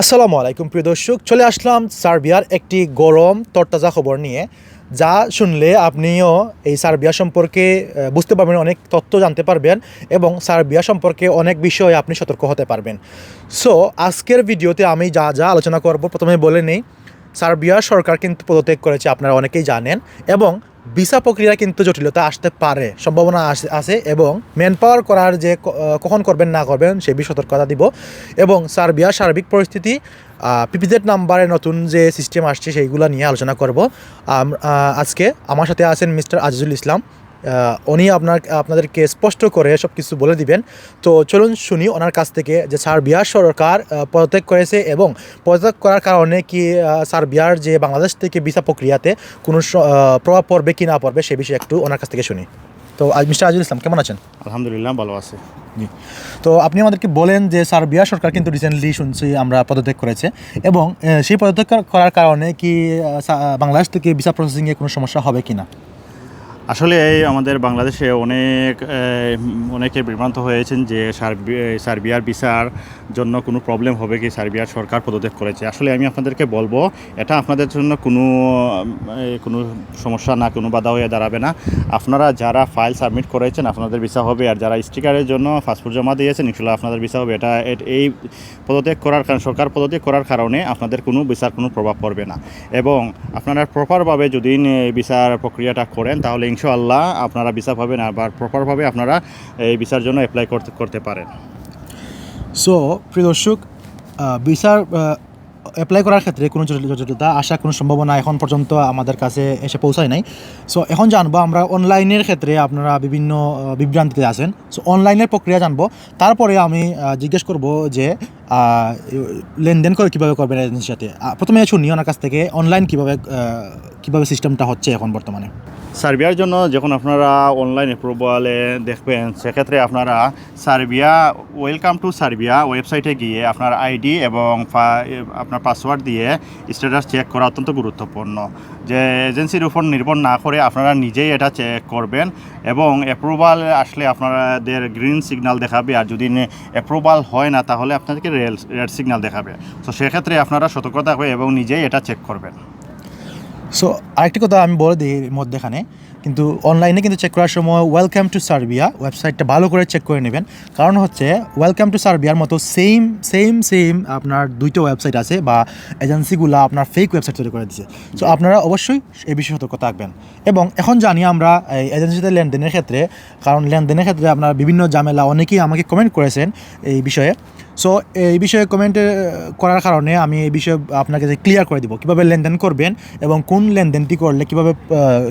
আসসালামু আলাইকুম, প্রিয় দর্শক। চলে আসলাম সার্বিয়ার একটি গরম, তরতাজা খবর নিয়ে, যা শুনলে আপনিও এই সার্বিয়া সম্পর্কে বুঝতে পারবেন, অনেক তথ্য জানতে পারবেন এবং সার্বিয়া সম্পর্কে অনেক বিষয়ে আপনি সতর্ক হতে পারবেন। সো আজকের ভিডিওতে আমি যা যা আলোচনা করব, প্রথমে বলে নেই, সার্বিয়া সরকার কিন্তু পদত্যাগ করেছে, আপনারা অনেকেই জানেন, এবং ভিসা প্রক্রিয়া কিন্তু জটিলতা আসতে পারে, সম্ভাবনা আছে এবং ম্যান পাওয়ার করার যে কখন করবেন, না করবেন, সে বিষয়ে সতর্কতা দিব এবং সার্বিয়া সার্বিক পরিস্থিতি পিপিজেড নাম্বারে নতুন যে সিস্টেম আসছে, সেইগুলো নিয়ে আলোচনা করব। আজকে আমার সাথে আছেন মিস্টার আজিজুল ইসলাম। উনি আপনার আপনাদেরকে স্পষ্ট করে সব কিছু বলে দিবেন। তো চলুন শুনি ওনার কাছ থেকে যে সার্বিয়ার সরকার পদত্যাগ করেছে এবং পদত্যাগ করার কারণে কি সার্বিয়ার যে বাংলাদেশ থেকে ভিসা প্রক্রিয়াতে কোনো প্রভাব পড়বে কি না পড়বে সে বিষয়ে একটু ওনার কাছ থেকে শুনি। তো আজ মিস্টার আজিজুল ইসলাম কেমন আছেন? আলহামদুলিল্লাহ ভালো আছে। জি। তো আপনি আমাদেরকে বলেন যে সার্বিয়া সরকার কিন্তু রিসেন্টলি শুনছি আমরা পদত্যাগ করেছে এবং সেই পদত্যাগ করার কারণে কি বাংলাদেশ থেকে ভিসা প্রসেসিংয়ে কোনো সমস্যা হবে কি না? আসলে এই আমাদের বাংলাদেশে অনেক অনেকে বিভ্রান্ত হয়েছেন যে সার্বি- সার্বিয়ার ভিসার জন্য কোনো প্রবলেম হবে কি সার্বিয়ার সরকার পদত্যাগ করেছে। আসলে আমি আপনাদেরকে বলব, এটা আপনাদের জন্য কোনো কোনো সমস্যা না, কোনো বাধা হয়ে দাঁড়াবে না। আপনারা যারা ফাইল সাবমিট করেছেন, আপনাদের ভিসা হবে, আর যারা স্টিকারের জন্য পাসপোর্ট জমা দিয়েছেন, ইনশাল্লাহ আপনাদের ভিসা হবে। এটা এই পদত্যাগ করার কারণে, সরকার পদত্যাগ করার কারণে আপনাদের কোনো ভিসার কোনো প্রভাব পড়বে না। এবং আপনারা প্রপারভাবে যদি ভিসার প্রক্রিয়াটা করেন, তাহলে ইনশাআল্লাহ আপনারা ভিসা পাবেন আবার প্রপারভাবে আপনারা এই ভিসার জন্য অ্যাপ্লাই করতে করতে পারেন। সো প্রিয় দর্শক অ্যাপ্লাই করার ক্ষেত্রে কোনো জটিল- জটিলতা আসার কোনো সম্ভাবনা এখন পর্যন্ত আমাদের কাছে এসে পৌঁছায় নাই। সো এখন জানব আমরা অনলাইনের ক্ষেত্রে আপনারা বিভিন্ন বিভ্রান্তিতে আছেন। সো অনলাইনের প্রক্রিয়া জানব। তারপরে আমি জিজ্ঞেস করব যে লেনদেন করে কীভাবে করবেন এজেন্সির সাথে? প্রথমে শুনি ওনার কাছ থেকে অনলাইন কীভাবে কীভাবে সিস্টেমটা হচ্ছে এখন বর্তমানে? সার্বিয়ার জন্য যখন আপনারা অনলাইন অ্যাপ্রুভালে দেখবেন, সেক্ষেত্রে আপনারা সার্বিয়া ওয়েলকাম টু সার্বিয়া ওয়েবসাইটে গিয়ে আপনার আইডি এবং আপনার পাসওয়ার্ড দিয়ে স্ট্যাটাস চেক করা অত্যন্ত গুরুত্বপূর্ণ। যে এজেন্সির উপর নির্ভর না করে আপনারা নিজেই এটা চেক করবেন এবং অ্যাপ্রুভাল আসলে আপনাদের গ্রিন সিগন্যাল দেখাবে। আর যদি অ্যাপ্রুভাল হয় না, তাহলে আপনাদেরকে রেড সিগন্যাল দেখাবে। তো সেক্ষেত্রে আপনারা সতর্ক থাকবেন এবং নিজেই এটা চেক করবেন। সো আরেকটি কথা আমি বলে দিই মধ্যেখানে কিন্তু অনলাইনে কিন্তু চেক করার সময় ওয়েলকাম টু সার্বিয়া ওয়েবসাইটটা ভালো করে চেক করে নেবেন। কারণ হচ্ছে ওয়েলকাম টু সার্বিয়ার মতো সেম সেম সেম আপনার দুইটা ওয়েবসাইট আছে বা এজেন্সিগুলো আপনার ফেক ওয়েবসাইট তৈরি করে দিচ্ছে সো আপনারা অবশ্যই এ বিষয়ে সতর্ক থাকবেন। এবং এখন জানি আমরা এই এজেন্সিতে লেনদেনের ক্ষেত্রে, কারণ লেনদেনের ক্ষেত্রে আপনার বিভিন্ন ঝামেলা অনেকেই আমাকে কমেন্ট করেছেন এই বিষয়ে। সো এই বিষয়ে কমেন্ট করার কারণে আমি এই বিষয়ে আপনাকে যে ক্লিয়ার করে দিব, কীভাবে লেনদেন করবেন এবং কোন লেনদেনটি করলে কীভাবে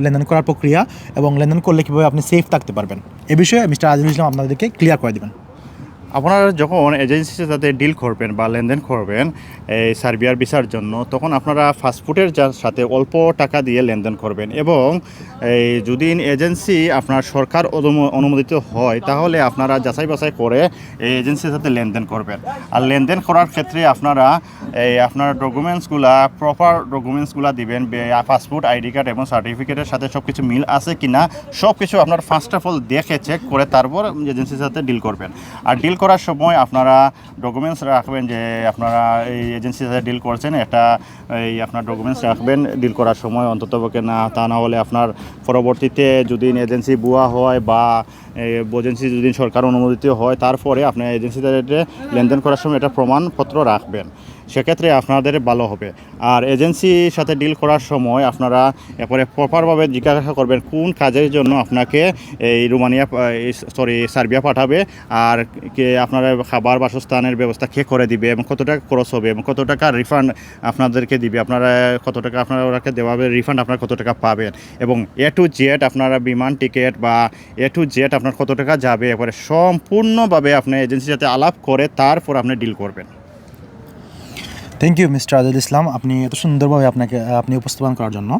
লেনদেন করার প্রক্রিয়া এবং লেনদেন করলে কীভাবে আপনি সেফ থাকতে পারবেন। এ বিষয়ে মিস্টার আজিজুল ইসলাম আপনাদেরকে ক্লিয়ার করে দেবেন। আপনারা যখন এজেন্সির সাথে ডিল করবেন বা লেনদেন করবেন, এই সার্বিয়ার ভিসার জন্য, তখন আপনারা ফাস্টফুডের সাথে অল্প টাকা দিয়ে লেনদেন করবেন এবং এই যদি এজেন্সি আপনার সরকার অনুম- অনুমোদিত হয়, তাহলে আপনারা যাচাই বাছাই করে এই এজেন্সির সাথে লেনদেন করবেন। আর লেনদেন করার ক্ষেত্রে আপনারা এই আপনার ডকুমেন্টসগুলা প্রপার ডকুমেন্টসগুলা দিবেন পাসপোর্ট আইডি কার্ড এবং সার্টিফিকেটের সাথে সব কিছু মিল আছে কি না সব কিছু আপনার ফার্স্ট অফ অল দেখে চেক করে তারপর এজেন্সির সাথে ডিল করবেন। আর ডিল করার সময় আপনারা ডকুমেন্টস রাখবেন যে আপনারা এই এজেন্সির সাথে ডিল করছেন এটা এই আপনার ডকুমেন্টস রাখবেন ডিল করার সময় অন্তত পক্ষে না, তা না হলে আপনার পরবর্তীতে যদি এজেন্সি বুয়া হয় বা এজেন্সি যদি সরকার অনুমোদিত হয়, তারপরে আপনার এজেন্সিতে লেনদেন করার সময় এটা প্রমাণপত্র রাখবেন। সেক্ষেত্রে আপনাদের ভালো হবে। আর এজেন্সির সাথে ডিল করার সময় আপনারা এরপরে প্রপারভাবে জিজ্ঞাসা করবেন কোন কাজের জন্য আপনাকে এই রোমানিয়া সরি সার্বিয়া পাঠাবে আর কে আপনারা খাবার বাসস্থানের ব্যবস্থা কে করে দিবে এবং কত টাকা খরচ হবে এবং কত টাকা রিফান্ড আপনাদেরকে দিবে, আপনারা কত টাকা, আপনারা ওরাকে দেওয়া হবে রিফান্ড আপনারা কত টাকা পাবেন এবং এ টু জেড আপনারা বিমান টিকিট বা এ টু জেড আপনার কত টাকা যাবে এরপরে সম্পূর্ণভাবে আপনি এজেন্সির সাথে আলাপ করে তারপর আপনি ডিল করবেন। Thank you mister Azizul Islam আপনি এত সুন্দরভাবে আপনাকে, আপনি উপস্থাপন করার জন্য।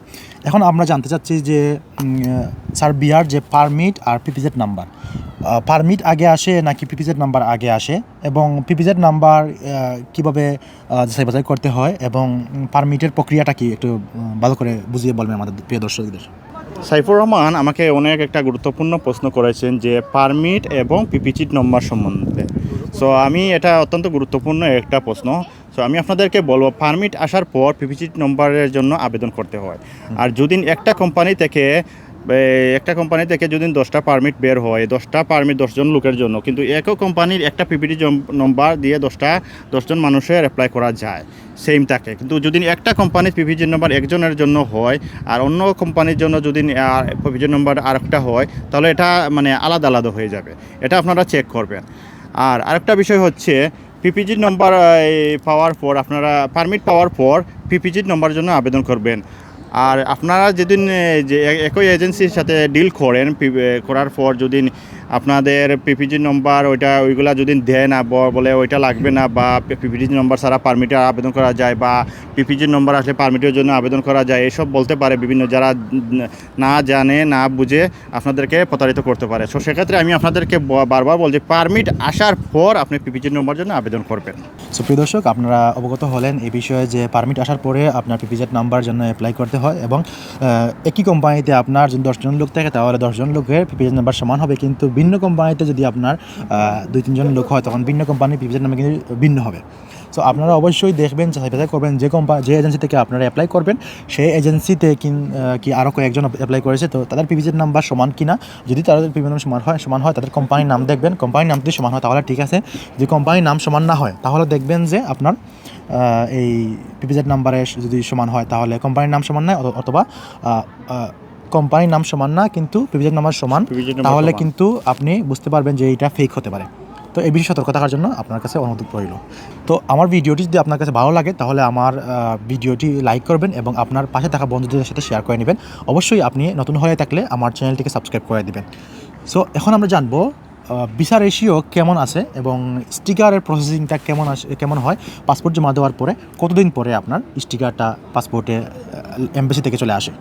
এখন আমরা জানতে চাচ্ছি যে স্যার সার্বিয়ার যে পারমিট আর পিপিজেড নাম্বার পারমিট আগে আসে নাকি পিপিজেড নাম্বার আগে আসে? এবং পিপিজেড নাম্বার কীভাবে যাচাই বাছাই করতে হয়? এবং পারমিটের প্রক্রিয়াটা কি? একটু ভালো করে বুঝিয়ে বলবেন আমাদের প্রিয় দর্শকদের। সাইফুর রহমান আমাকে অনেক একটা গুরুত্বপূর্ণ প্রশ্ন করেছেন যে পারমিট এবং পিপিচিট নম্বর সম্বন্ধে। সো আমি এটা অত্যন্ত গুরুত্বপূর্ণ একটা প্রশ্ন। সো আমি আপনাদেরকে বলব পারমিট আসার পর পিপিসি নম্বরের জন্য আবেদন করতে হয়। আর যদি একটা কোম্পানি থেকে একটা কোম্পানি থেকে যদি দশটা পারমিট বের হয়, দশটা পারমিট দশজন লোকের জন্য, কিন্তু একই কোম্পানির একটা পিপিটি নম্বর দিয়ে দশটা, দশজন মানুষের অ্যাপ্লাই করা যায় সেম থাকে কিন্তু যদি একটা কোম্পানির পিপিজি নম্বর একজনের জন্য হয়, আর অন্য কোম্পানির জন্য যদি পিপিজি নম্বর আরেকটা হয়, তাহলে এটা মানে আলাদা আলাদা হয়ে যাবে। এটা আপনারা চেক করবেন। আর আরেকটা বিষয় হচ্ছে পিপিজি নম্বর পাওয়ার পর, আপনারা পারমিট পাওয়ার পর পিপিজির নম্বরের জন্য আবেদন করবেন। আর আপনারা যেদিন যে একই এজেন্সির সাথে ডিল করেন করার পর যদি আপনাদের পিপিজি নম্বর ওইটা, ওইগুলা যদি দেয় না বলে ওইটা লাগবে না, বা পিপিজি নম্বর ছাড়া পারমিটের আবেদন করা যায়, বা পিপিজি নম্বর আসলে পারমিটের জন্য আবেদন করা যায়, এসব বলতে পারে বিভিন্ন যারা না জানে, না বুঝে, আপনাদেরকে প্রতারিত করতে পারে। সো সেক্ষেত্রে আমি আপনাদেরকে বারবার বলছি পারমিট আসার পর আপনি পিপিজি নম্বর জন্য আবেদন করবেন। সো প্রিয় দর্শক, আপনারা অবগত হলেন এই বিষয়ে যে পারমিট আসার পরে আপনার পিপিজেড নাম্বার জন্য অ্যাপ্লাই করতে হয় এবং একই কোম্পানিতে আপনার যদি দশজন লোক থাকে, তাহলে দশজন লোকের পিপিজেড নাম্বার সমান হবে, কিন্তু ভিন্ন কোম্পানিতে যদি আপনার দুই, তিনজন লোক হয়, তখন ভিন্ন কোম্পানির পিপিজেড নামে কিন্তু ভিন্ন হবে। সো আপনারা অবশ্যই দেখবেন, যাচাই করবেন যে কোম্পানি যে এজেন্সি থেকে আপনারা অ্যাপ্লাই করবেন, সেই এজেন্সিতে কি আরও কয়েকজন অ্যাপ্লাই করেছে, তো তাদের পিপিজেড নাম্বার সমান কিনা, যদি তাদের পিপিজেড নাম্বার সমান হয় সমান হয়, তাদের কোম্পানির নাম দেখবেন কোম্পানির নাম যদি সমান হয়, তাহলে ঠিক আছে, যদি কোম্পানির নাম সমান না হয়, তাহলে দেখবেন যে আপনার এই পিপিজেড নাম্বারে যদি সমান হয়, তাহলে কোম্পানির নাম সমান নয় অথবা কোম্পানির নাম সমান না কিন্তু পিপিজেড নাম্বার সমান তাহলে কিন্তু আপনি বুঝতে পারবেন যে এটা ফেক হতে পারে। তো এই বিষয়ে সতর্ক থাকার জন্য আপনার কাছে অনুমতি রইল। তো আমার ভিডিওটি যদি আপনার কাছে ভালো লাগে তাহলে আমার ভিডিওটি লাইক করবেন এবং আপনার পাশে থাকা বন্ধুদের সাথে শেয়ার করে নেবেন। অবশ্যই আপনি নতুন হয়ে থাকলে আমার চ্যানেলটিকে সাবস্ক্রাইব করে দেবেন। সো এখন আমরা জানব ভিসা রেশিও কেমন আছে এবং স্টিকারের প্রসেসিংটা কেমন আসে কেমন হয়? পাসপোর্ট জমা দেওয়ার পরে কতদিন পরে আপনার স্টিকারটা পাসপোর্টে এমবেসি থেকে চলে আসে?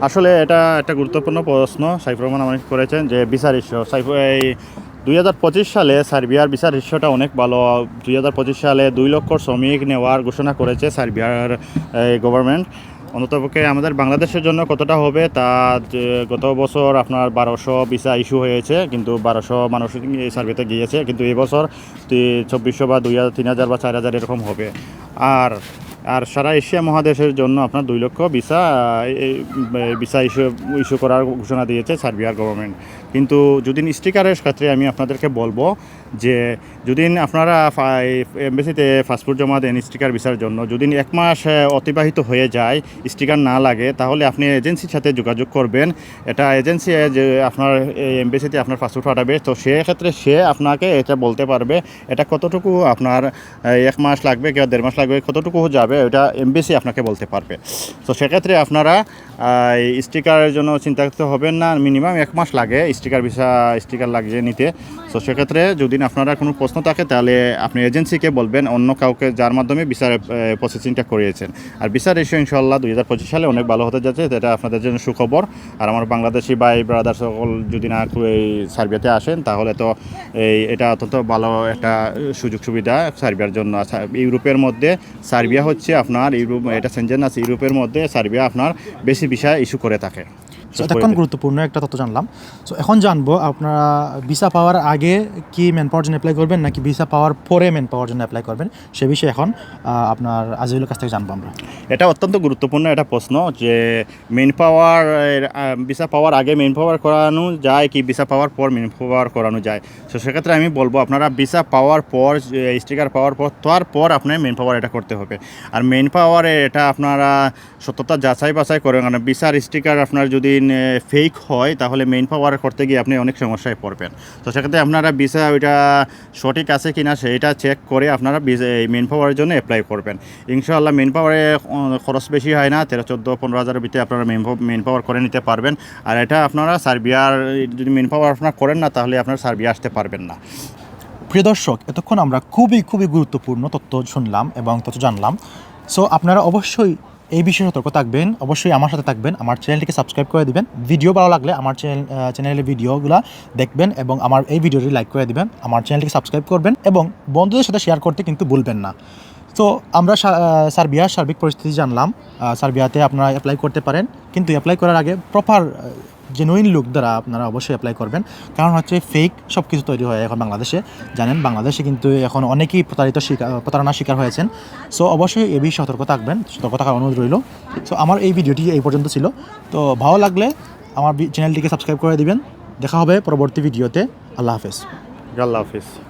আসলে এটা একটা গুরুত্বপূর্ণ প্রশ্ন সাইফুর রহমান আমাকে করেছেন যে বিচার ইস্যু। সাইফ, এই দুই হাজার পঁচিশ সালে সার্বিয়ার বিচার ইস্যুটা অনেক ভালো। দুই হাজার পঁচিশ সালে দুই লক্ষ শ্রমিক নেওয়ার ঘোষণা করেছে সার্বিয়ার গভর্নমেন্ট অন্ততপক্ষে আমাদের বাংলাদেশের জন্য কতটা হবে তা গত বছর আপনার বারোশো ভিসা ইস্যু হয়েছে, কিন্তু বারোশো মানুষ সার্ভেতে গিয়েছে, কিন্তু এবছর চব্বিশশো বা দুই হাজার, তিন হাজার বা চার হাজার এরকম হবে। আর আর সারা এশিয়া মহাদেশের জন্য আপনার দুই লক্ষ ভিসা ভিসা ইস্যু ইস্যু করার ঘোষণা দিয়েছে সার্বিয়ার গভর্নমেন্ট কিন্তু যদি স্টিকারের ক্ষেত্রে আমি আপনাদেরকে বলব যে যদি আপনারা এমবেসিতে পাসপোর্ট জমা দেন স্টিকার ভিসার জন্য যদি এক মাস অতিবাহিত হয়ে যায়, স্টিকার না লাগে, তাহলে আপনি এজেন্সির সাথে যোগাযোগ করবেন। এটা এজেন্সি যে আপনার এমবেসিতে আপনার পাসপোর্ট পাঠাবে, তো সেক্ষেত্রে সে আপনাকে এটা বলতে পারবে, এটা কতটুকু আপনার এক মাস লাগবে কিংবা দেড় মাস লাগবে, কতটুকু যাবে ওটা এমবেসি আপনাকে বলতে পারবে। তো সেক্ষেত্রে আপনারা স্টিকারের জন্য চিন্তা করতে হবেন না, মিনিমাম এক মাস লাগে স্টিকার ভিসা, স্টিকার লাগিয়ে নিতে। তো সেক্ষেত্রে যদি আপনারা কোনো প্রশ্ন থাকে, তাহলে আপনি এজেন্সিকে বলবেন, অন্য কাউকে, যার মাধ্যমে ভিসার প্রসেসিংটা করিয়েছেন। আর ভিসার ইস্যু ইনশাল্লাহ দুই হাজার পঁচিশ সালে অনেক ভালো হতে যাচ্ছে এটা আপনাদের জন্য সুখবর। আর আমার বাংলাদেশি ভাই ব্রাদার সকল যদি না এই সার্বিয়াতে আসেন, তাহলে তো এই, এটা অত্যন্ত ভালো একটা সুযোগ সুবিধা সার্বিয়ার জন্য। ইউরোপের মধ্যে সার্বিয়া হচ্ছে আপনার, ইউরোপ, এটা সেনজেন আছে ইউরোপের মধ্যে সার্বিয়া আপনার বেশি বিষয় ইস্যু করে থাকে। সো এতক্ষণ গুরুত্বপূর্ণ? একটা তথ্য জানলাম। সো এখন জানব আপনারা ভিসা পাওয়ার আগে কি ম্যান পাওয়ার জন্য অ্যাপ্লাই করবেন নাকি ভিসা পাওয়ার পরে ম্যান পাওয়ার জন্য অ্যাপ্লাই করবেন? সে বিষয়ে এখন আপনার আজিজুলের কাছ থেকে জানব আমরা। এটা অত্যন্ত গুরুত্বপূর্ণ একটা প্রশ্ন যে মেন পাওয়ার ভিসা পাওয়ার আগে মেন পাওয়ার করানো যায় কি ভিসা পাওয়ার পর মেন পাওয়ার করানো যায়? সো সেক্ষেত্রে আমি বলব আপনারা ভিসা পাওয়ার পর স্টিকার পাওয়ার পর তারপর আপনার মেন পাওয়ার এটা করতে হবে। আর মেন পাওয়ারে এটা আপনারা সত্যতা যাচাই বাছাই করেন কারণ ভিসার স্টিকার আপনার যদি ফেক হয়, তাহলে মেন পাওয়ার করতে গিয়ে আপনি অনেক সমস্যায় পড়বেন। তো সেক্ষেত্রে আপনারা ভিসা ওইটা সঠিক আছে কিনা সেটা চেক করে আপনারা এই মেন পাওয়ারের জন্য অ্যাপ্লাই করবেন। ইনশাআল্লাহ মেন পাওয়ারে খরচ বেশি হয় না, তেরো, চোদ্দ, পনেরো হাজারের ভিতরে আপনারা মেন মেন পাওয়ার করে নিতে পারবেন। আর এটা আপনারা সার্বিয়ার, যদি মেন পাওয়ার আপনারা করেন না, তাহলে আপনারা সার্বিয়া আসতে পারবেন না। প্রিয় দর্শক, এতক্ষণ আমরা খুবই খুবই গুরুত্বপূর্ণ তথ্য শুনলাম এবং তথ্য জানলাম। সো আপনারা অবশ্যই এই বিষয়ে সতর্ক থাকবেন, অবশ্যই আমার সাথে থাকবেন, আমার চ্যানেলটিকে সাবস্ক্রাইব করে দিবেন। ভিডিও ভালো লাগলে আমার চ্যানেল চ্যানেলের ভিডিওগুলো দেখবেন এবং আমার এই ভিডিওটি লাইক করে দিবেন, আমার চ্যানেলটিকে সাবস্ক্রাইব করবেন এবং বন্ধুদের সাথে শেয়ার করতে কিন্তু ভুলবেন না। তো আমরা সার্বিয়ার সার্বিক পরিস্থিতি জানলাম সার্বিয়াতে আপনারা অ্যাপ্লাই করতে পারেন, কিন্তু অ্যাপ্লাই করার আগে প্রপার জেনুইন লুক দ্বারা আপনারা অবশ্যই অ্যাপ্লাই করবেন। কারণ হচ্ছে ফেক সব কিছু তৈরি হয় এখন বাংলাদেশে। জানেন, বাংলাদেশে কিন্তু এখন অনেকেই প্রতারিত শিকার প্রতারণার শিকার হয়েছেন। সো অবশ্যই এ বিষয়ে সতর্ক থাকবেন। সতর্ক থাকার অনুরোধ রইল। সো আমার এই ভিডিওটি এই পর্যন্ত ছিল। তো, ভালো লাগলে আমার চ্যানেলটিকে সাবস্ক্রাইব করে দিবেন। দেখা হবে পরবর্তী ভিডিওতে। আল্লাহ হাফেজ। আল্লাহ হাফিজ।